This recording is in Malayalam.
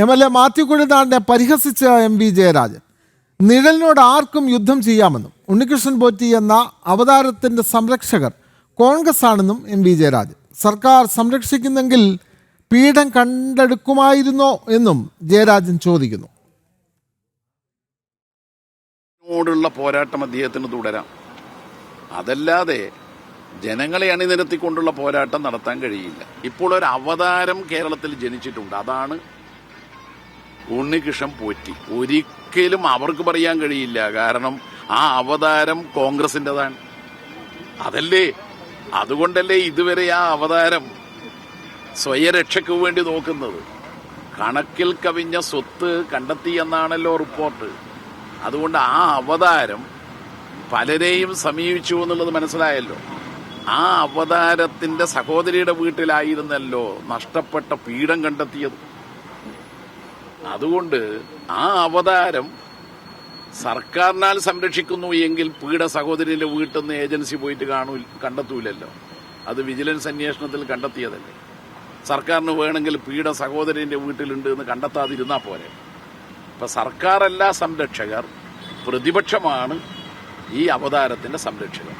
എം എൽ എ മാത്യു കുഴിനാടിനെ പരിഹസിച്ച എം വി ജയരാജൻ. നിഴലിനോട് ആർക്കും യുദ്ധം ചെയ്യാമെന്നും ഉണ്ണികൃഷ്ണൻ പോറ്റി എന്ന അവതാരത്തിന്റെ സംരക്ഷകർ കോൺഗ്രസ് ആണെന്നും എം വി ജയരാജൻ. സർക്കാർ സംരക്ഷിക്കുന്നെങ്കിൽ പീഠം കണ്ടെടുക്കുമായിരുന്നോ എന്നും ജയരാജൻ ചോദിക്കുന്നു. ോടുള്ള പോരാട്ടം അദ്ദേഹത്തിന് തുടരാം. അതല്ലാതെ ജനങ്ങളെ അണിനിരത്തിക്കൊണ്ടുള്ള പോരാട്ടം നടത്താൻ കഴിയില്ല. ഇപ്പോൾ ഒരു അവതാരം കേരളത്തിൽ ജനിച്ചിട്ടുണ്ട്. അതാണ് ഉണ്ണികൃഷ്ണൻ പോറ്റി. ഒരിക്കലും അവർക്ക് പറയാൻ കഴിയില്ല. കാരണം ആ അവതാരം കോൺഗ്രസിന്റെതാണ് അതല്ലേ? അതുകൊണ്ടല്ലേ ഇതുവരെ ആ അവതാരം സ്വയരക്ഷയ്ക്ക് വേണ്ടി നോക്കുന്നത്. കണക്കിൽ കവിഞ്ഞ സ്വത്ത് കണ്ടെത്തി എന്നാണല്ലോ റിപ്പോർട്ട്. അതുകൊണ്ട് ആ അവതാരം പലരെയും സമീപിച്ചു എന്നുള്ളത് മനസ്സിലായല്ലോ. ആ അവതാരത്തിന്റെ സഹോദരിയുടെ വീട്ടിലായിരുന്നല്ലോ നഷ്ടപ്പെട്ട പീഠം കണ്ടെത്തിയത്. അതുകൊണ്ട് ആ അവതാരം സർക്കാരിനാൽ സംരക്ഷിക്കുന്നു എങ്കിൽ പീഡ സഹോദരിന്റെ വീട്ടിൽ നിന്ന് ഏജൻസി പോയിട്ട് കാണൂ കണ്ടെത്തൂലല്ലോ. അത് വിജിലൻസ് അന്വേഷണത്തിൽ കണ്ടെത്തിയതല്ലേ. സർക്കാരിന് വേണമെങ്കിൽ പീഡ സഹോദരന്റെ വീട്ടിലുണ്ട് എന്ന് കണ്ടെത്താതിരുന്നാ പോരെ. ഇപ്പൊ സർക്കാരല്ല സംരക്ഷകർ പ്രതിപക്ഷമാണ് ഈ അവതാരത്തിന്റെ സംരക്ഷകർ.